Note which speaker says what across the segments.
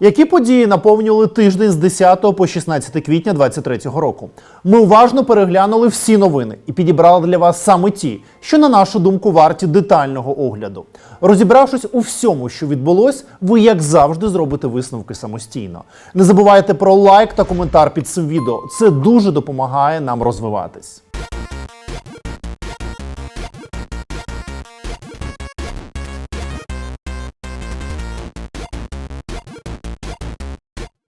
Speaker 1: Які події наповнювали тиждень з 10 по 16 квітня 2023 року? Ми уважно переглянули всі новини і підібрали для вас саме ті, що на нашу думку варті детального огляду. Розібравшись у всьому, що відбулось, ви як завжди зробите висновки самостійно. Не забувайте про лайк та коментар під цим відео. Це дуже допомагає нам розвиватись.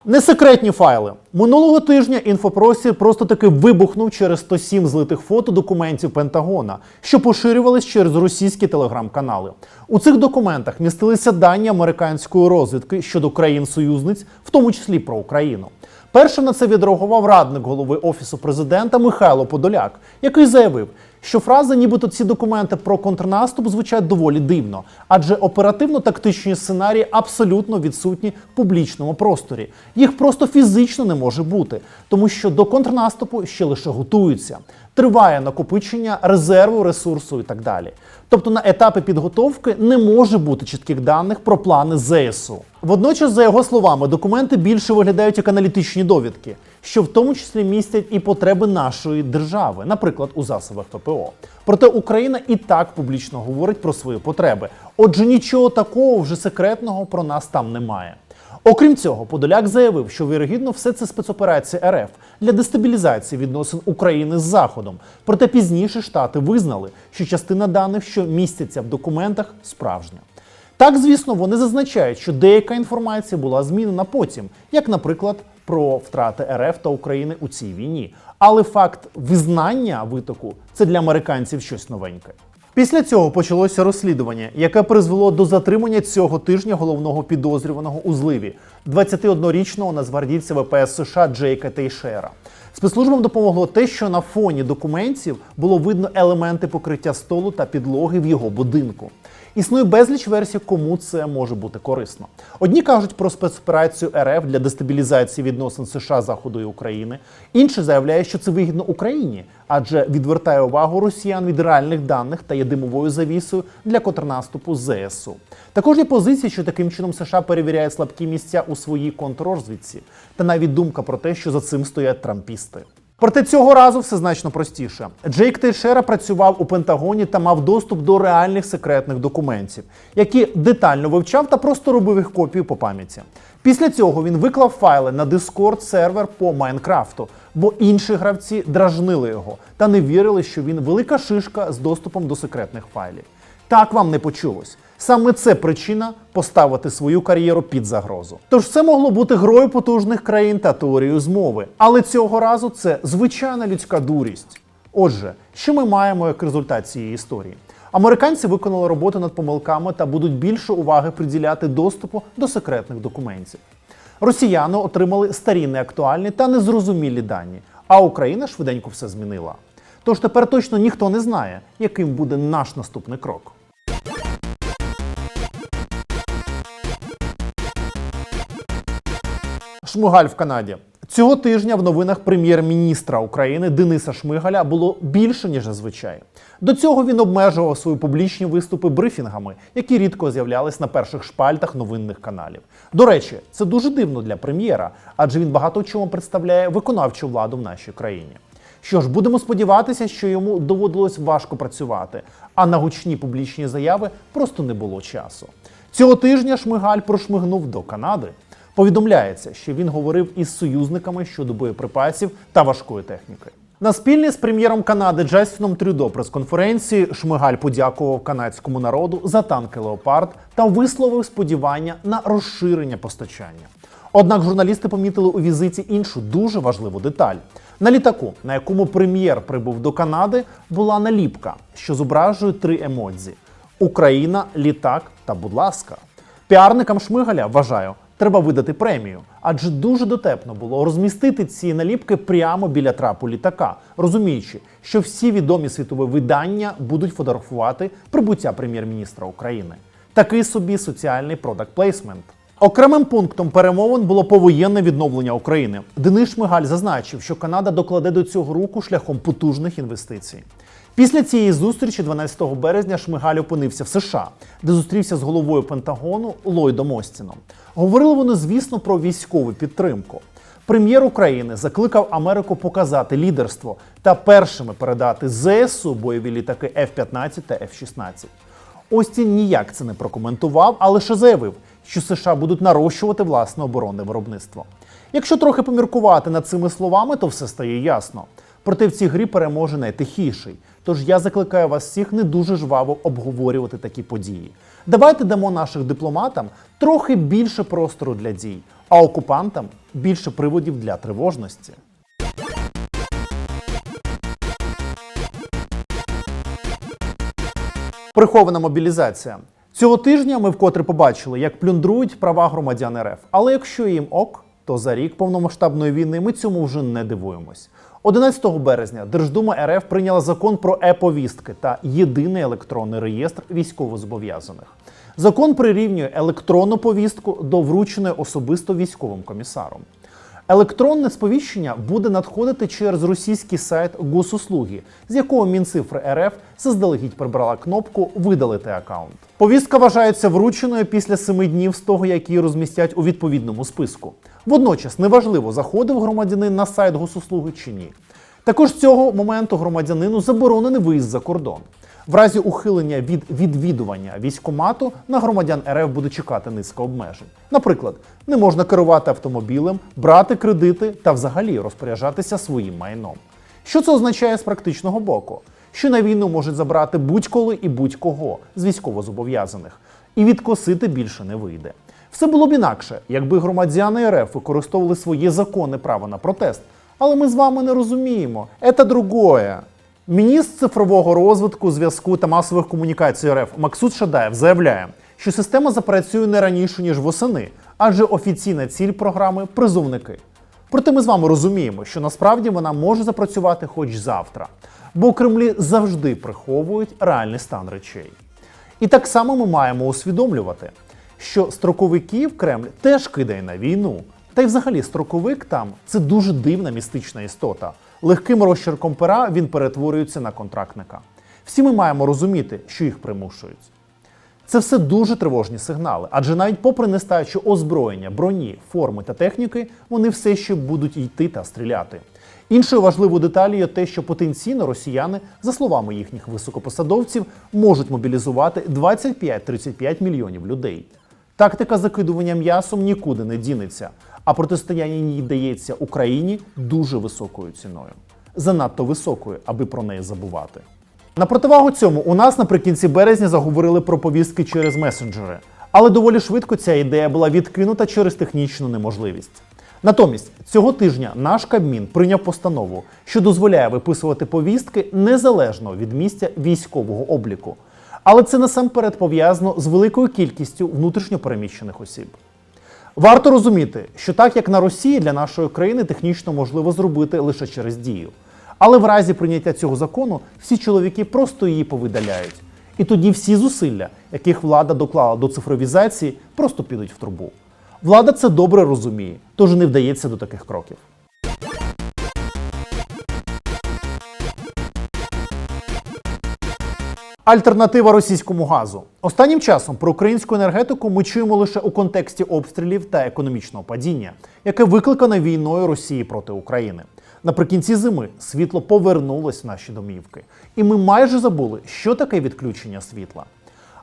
Speaker 1: Не секретні файли. Минулого тижня інфопростір просто таки вибухнув через 107 злитих фото документів Пентагона, що поширювались через російські телеграм-канали. У цих документах містилися дані американської розвідки щодо країн-союзниць, в тому числі про Україну. Першим на це відреагував радник голови офісу президента Михайло Подоляк, який заявив, що фрази, нібито ці документи про контрнаступ звучать доволі дивно, адже оперативно-тактичні сценарії абсолютно відсутні в публічному просторі. Їх просто фізично не може бути, тому що до контрнаступу ще лише готуються. Триває накопичення резерву, ресурсу і так далі. Тобто на етапі підготовки не може бути чітких даних про плани ЗСУ. Водночас, за його словами, документи більше виглядають як аналітичні довідки, що в тому числі містять і потреби нашої держави, наприклад, у засобах ППО. Проте Україна і так публічно говорить про свої потреби. Отже, нічого такого вже секретного про нас там немає. Окрім цього, Подоляк заявив, що вірогідно все це спецоперація РФ для дестабілізації відносин України з Заходом. Проте пізніше штати визнали, що частина даних, що містяться в документах, справжня. Так, звісно, вони зазначають, що деяка інформація була змінена потім, як, наприклад, про втрати РФ та України у цій війні. Але факт визнання витоку це для американців щось новеньке. Після цього почалося розслідування, яке призвело до затримання цього тижня головного підозрюваного у зливі 21-річного нацгвардійця ВПС США Джейка Тейшера. Спецслужбам допомогло те, що на фоні документів було видно елементи покриття столу та підлоги в його будинку. Існує безліч версій, кому це може бути корисно. Одні кажуть про спецоперацію РФ для дестабілізації відносин США, Заходу і України. Інші заявляють, що це вигідно Україні, адже відвертає увагу росіян від реальних даних та є димовою завісою для контрнаступу ЗСУ. Також є позиції, що таким чином США перевіряє слабкі місця у своїй контррозвідці, та навіть думка про те, що за цим стоять трампісти. Проте цього разу все значно простіше. Джейк Тейшера працював у Пентагоні та мав доступ до реальних секретних документів, які детально вивчав та просто робив їх копію по пам'яті. Після цього він виклав файли на Discord сервер по Майнкрафту, бо інші гравці дражнили його та не вірили, що він велика шишка з доступом до секретних файлів. Так вам не почулось. Саме це причина поставити свою кар'єру під загрозу. Тож це могло бути грою потужних країн та теорією змови, але цього разу це звичайна людська дурість. Отже, що ми маємо як результат цієї історії? Американці виконали роботу над помилками та будуть більше уваги приділяти доступу до секретних документів. Росіяни отримали старі неактуальні та незрозумілі дані, а Україна швиденько все змінила. Тож тепер точно ніхто не знає, яким буде наш наступний крок. Шмигаль в Канаді. Цього тижня в новинах прем'єр-міністра України Дениса Шмигаля було більше ніж зазвичай. До цього він обмежував свої публічні виступи брифінгами, які рідко з'являлись на перших шпальтах новинних каналів. До речі, це дуже дивно для прем'єра, адже він багато в чому представляє виконавчу владу в нашій країні. Що ж, будемо сподіватися, що йому доводилось важко працювати, а на гучні публічні заяви просто не було часу. Цього тижня Шмигаль прошмигнув до Канади. Повідомляється, що він говорив із союзниками щодо боєприпасів та важкої техніки. На спільній з прем'єром Канади Джастіном Трюдо прес-конференції Шмигаль подякував канадському народу за танки Леопард та висловив сподівання на розширення постачання. Однак журналісти помітили у візиті іншу дуже важливу деталь. На літаку, на якому прем'єр прибув до Канади, була наліпка, що зображує три емодзі: Україна, літак та будь ласка. Піарникам Шмигаля вважаю, треба видати премію, адже дуже дотепно було розмістити ці наліпки прямо біля трапу літака, розуміючи, що всі відомі світові видання будуть фотографувати прибуття прем'єр-міністра України. Такий собі соціальний продакт плейсмент. Окремим пунктом перемовин було повоєнне відновлення України. Денис Шмигаль зазначив, що Канада докладе до цього руку шляхом потужних інвестицій. Після цієї зустрічі, 12 березня, Шмигаль опинився в США, де зустрівся з головою Пентагону Ллойдом Остіном. Говорили вони, звісно, про військову підтримку. Прем'єр України закликав Америку показати лідерство та першими передати ЗСУ бойові літаки F-15 та F-16. Остін ніяк це не прокоментував, а лише заявив, що США будуть нарощувати власне оборонне виробництво. Якщо трохи поміркувати над цими словами, то все стає ясно. Проте в цій грі переможе найтихіший. Тож я закликаю вас всіх не дуже жваво обговорювати такі події. Давайте дамо наших дипломатам трохи більше простору для дій, а окупантам більше приводів для тривожності. Прихована мобілізація. Цього тижня ми вкотре побачили, як плюндрують права громадян РФ. Але якщо їм ок, то за рік повномасштабної війни ми цьому вже не дивуємось. 11 березня Держдума РФ прийняла закон про е-повістки та єдиний електронний реєстр військовозобов'язаних. Закон прирівнює електронну повістку до врученої особисто військовим комісаром. Електронне сповіщення буде надходити через російський сайт Госуслуги, з якого Мінцифри РФ заздалегідь прибрала кнопку Видалити аккаунт. Повістка вважається врученою після семи днів з того, як її розмістять у відповідному списку. Водночас неважливо, заходив громадянин на сайт Госуслуги чи ні. Також з цього моменту громадянину заборонений виїзд за кордон. В разі ухилення від відвідування військомату на громадян РФ буде чекати низка обмежень. Наприклад, не можна керувати автомобілем, брати кредити та взагалі розпоряджатися своїм майном. Що це означає з практичного боку? Що на війну можуть забрати будь-коли і будь-кого з військовозобов'язаних, і відкосити більше не вийде. Все було б інакше, якби громадяни РФ використовували своє законне право на протест. Але ми з вами не розуміємо. Це другое. Міністр цифрового розвитку, зв'язку та масових комунікацій РФ Максут Шадаєв заявляє, що система запрацює не раніше ніж восени, адже офіційна ціль програми призовники. Проте ми з вами розуміємо, що насправді вона може запрацювати хоч завтра, бо у Кремлі завжди приховують реальний стан речей. І так само ми маємо усвідомлювати, що строковиків Кремль теж кидає на війну. Та й взагалі строковик там це дуже дивна містична істота. Легким розчерком пера він перетворюється на контрактника. Всі ми маємо розуміти, що їх примушують. Це все дуже тривожні сигнали, адже навіть попри нестачу озброєння, броні, форми та техніки, вони все ще будуть йти та стріляти. Іншою важливою деталю є те, що потенційно росіяни, за словами їхніх високопосадовців, можуть мобілізувати 25-35 мільйонів людей. Тактика закидування м'ясом нікуди не дінеться, а протистояння ній дається Україні дуже високою ціною. Занадто високою, аби про неї забувати. На противагу цьому у нас наприкінці березня заговорили про повістки через месенджери, але доволі швидко ця ідея була відкинута через технічну неможливість. Натомість цього тижня наш Кабмін прийняв постанову, що дозволяє виписувати повістки незалежно від місця військового обліку. Але це насамперед пов'язано з великою кількістю внутрішньопереміщених осіб. Варто розуміти, що так як на Росії для нашої країни технічно можливо зробити лише через дію. Але в разі прийняття цього закону всі чоловіки просто її повидаляють. І тоді всі зусилля, яких влада доклала до цифровізації, просто підуть в трубу. Влада це добре розуміє, тож не вдається до таких кроків. Альтернатива російському газу. Останнім часом про українську енергетику ми чуємо лише у контексті обстрілів та економічного падіння, яке викликане війною Росії проти України. Наприкінці зими світло повернулось в наші домівки, і ми майже забули, що таке відключення світла.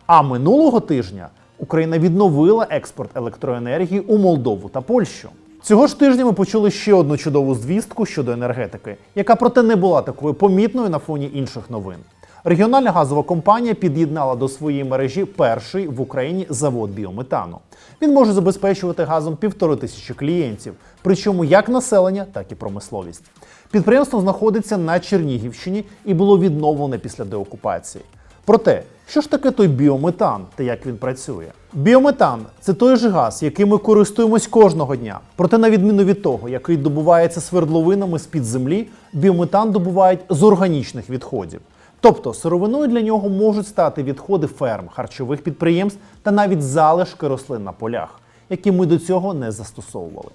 Speaker 1: А минулого тижня Україна відновила експорт електроенергії у Молдову та Польщу. Цього ж тижня ми почули ще одну чудову звістку щодо енергетики, яка проте не була такою помітною на фоні інших новин. Регіональна газова компанія під'єднала до своєї мережі перший в Україні завод біометану. Він може забезпечувати газом півтори тисячі клієнтів, причому як населення, так і промисловість. Підприємство знаходиться на Чернігівщині і було відновлене після деокупації. Проте, що ж таке той біометан та як він працює? Біометан це той же газ, яким ми користуємось кожного дня. Проте, на відміну від того, який добувається свердловинами з-під землі, біометан добувають з органічних відходів. Тобто сировиною для нього можуть стати відходи ферм, харчових підприємств та навіть залишки рослин на полях, які ми до цього не застосовували.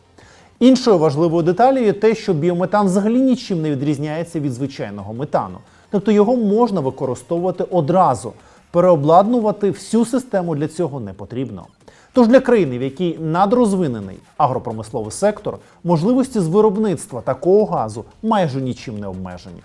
Speaker 1: Іншою важливою деталю є те, що біометан взагалі нічим не відрізняється від звичайного метану. Тобто його можна використовувати одразу. Переобладнувати всю систему для цього не потрібно. Тож для країни, в якій надрозвинений агропромисловий сектор, можливості з виробництва такого газу майже нічим не обмежені.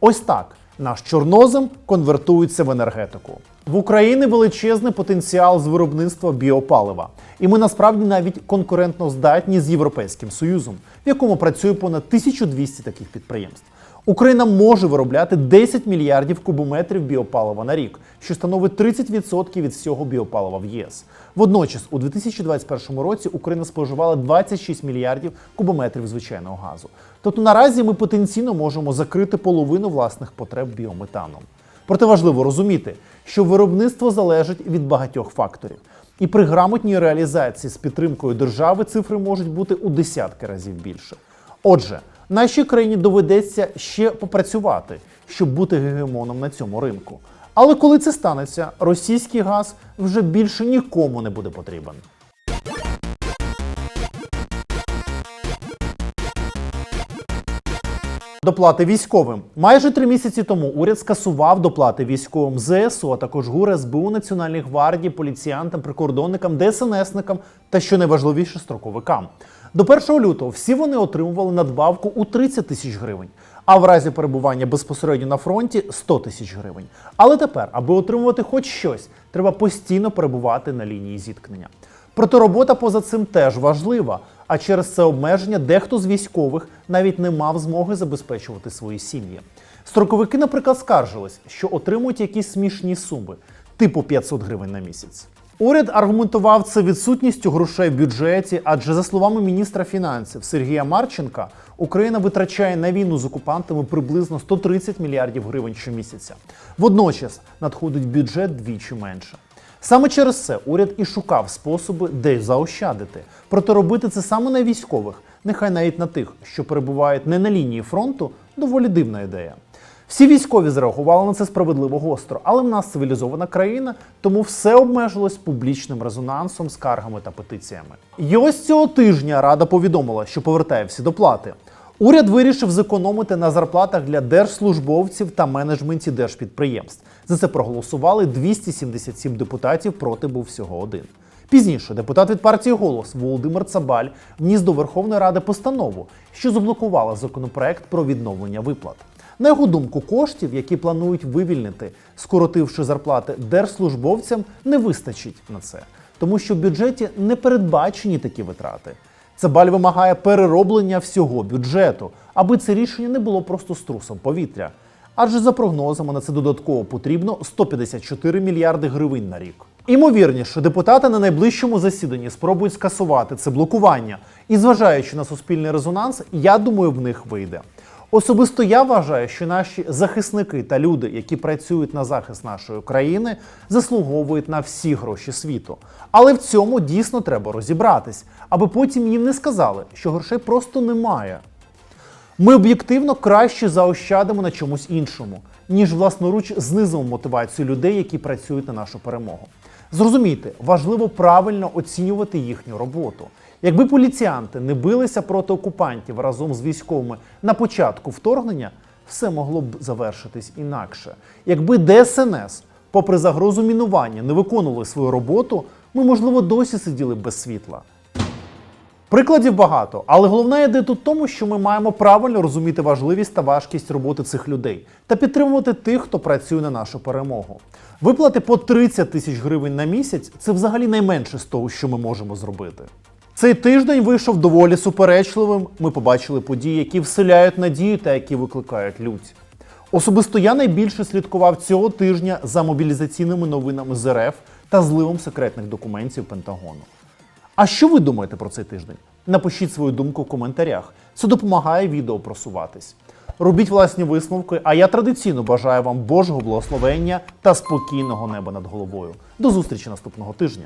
Speaker 1: Ось так наш чорнозем конвертується в енергетику. В Україні величезний потенціал з виробництва біопалива, і ми насправді навіть конкурентно здатні з Європейським Союзом, в якому працює понад 1200 таких підприємств. Україна може виробляти 10 мільярдів кубометрів біопалива на рік, що становить 30% від всього біопалива в ЄС. Водночас, у 2021 році Україна споживала 26 мільярдів кубометрів звичайного газу. Тобто наразі ми потенційно можемо закрити половину власних потреб біометаном. Проте важливо розуміти, що виробництво залежить від багатьох факторів. І при грамотній реалізації з підтримкою держави цифри можуть бути у десятки разів більше. Отже, нашій країні доведеться ще попрацювати, щоб бути гегемоном на цьому ринку. Але коли це станеться, російський газ вже більше нікому не буде потрібен. Доплати військовим майже три місяці тому уряд скасував доплати військовим ЗСУ, а також ГУР СБУ, Національній гвардії, поліціянтам, прикордонникам, ДСНСникам та що найважливіше строковикам. До 1 лютого всі вони отримували надбавку у 30 тисяч гривень, а в разі перебування безпосередньо на фронті 100 тисяч гривень. Але тепер, аби отримувати хоч щось, треба постійно перебувати на лінії зіткнення. Проте робота поза цим теж важлива, а через це обмеження дехто з військових навіть не мав змоги забезпечувати свої сім'ї. Строковики, наприклад, скаржились, що отримують якісь смішні суми, типу 500 гривень на місяць. Уряд аргументував це відсутністю грошей в бюджеті, адже за словами міністра фінансів Сергія Марченка, Україна витрачає на війну з окупантами приблизно 130 мільярдів гривень щомісяця. Водночас надходить бюджет двічі менше. Саме через це уряд і шукав способи, де заощадити. Проте робити це саме на військових, нехай навіть на тих, що перебувають не на лінії фронту, доволі дивна ідея. Всі військові зреагували на це справедливо гостро, але в нас цивілізована країна, тому все обмежилось публічним резонансом, скаргами та петиціями. І ось цього тижня Рада повідомила, що повертає всі доплати. Уряд вирішив зекономити на зарплатах для держслужбовців та менеджменті держпідприємств. За це проголосували 277 депутатів, проти був всього один. Пізніше депутат від партії Голос Володимир Цабаль вніс до Верховної Ради постанову, що заблокувала законопроект про відновлення виплат. На його думку, коштів, які планують вивільнити, скоротивши зарплати держслужбовцям, не вистачить на це, тому що в бюджеті не передбачені такі витрати. Цабаль вимагає перероблення всього бюджету, аби це рішення не було просто струсом повітря. Адже за прогнозами на це додатково потрібно 154 мільярди гривень на рік. Імовірніше, депутати на найближчому засіданні спробують скасувати це блокування, і зважаючи на суспільний резонанс, я думаю, в них вийде. Особисто я вважаю, що наші захисники та люди, які працюють на захист нашої країни, заслуговують на всі гроші світу. Але в цьому дійсно треба розібратись, аби потім їм не сказали, що грошей просто немає. Ми об'єктивно краще заощадимо на чомусь іншому, ніж власноруч знизимо мотивацію людей, які працюють на нашу перемогу. Зрозумійте, важливо правильно оцінювати їхню роботу. Якби поліціянти не билися проти окупантів разом з військовими на початку вторгнення, все могло б завершитись інакше. Якби ДСНС, попри загрозу мінування, не виконували свою роботу, ми, можливо, досі сиділи без світла. Прикладів багато, але головна ідея тут в тому, що ми маємо правильно розуміти важливість та важкість роботи цих людей та підтримувати тих, хто працює на нашу перемогу. Виплати по 30 тисяч гривень на місяць це взагалі найменше з того, що ми можемо зробити. Цей тиждень вийшов доволі суперечливим. Ми побачили події, які вселяють надію та які викликають лють. Особисто я найбільше слідкував цього тижня за мобілізаційними новинами з РФ та зливом секретних документів Пентагону. А що ви думаєте про цей тиждень? Напишіть свою думку в коментарях. Це допомагає відео просуватись. Робіть власні висновки, а я традиційно бажаю вам Божого благословення та спокійного неба над головою. До зустрічі наступного тижня.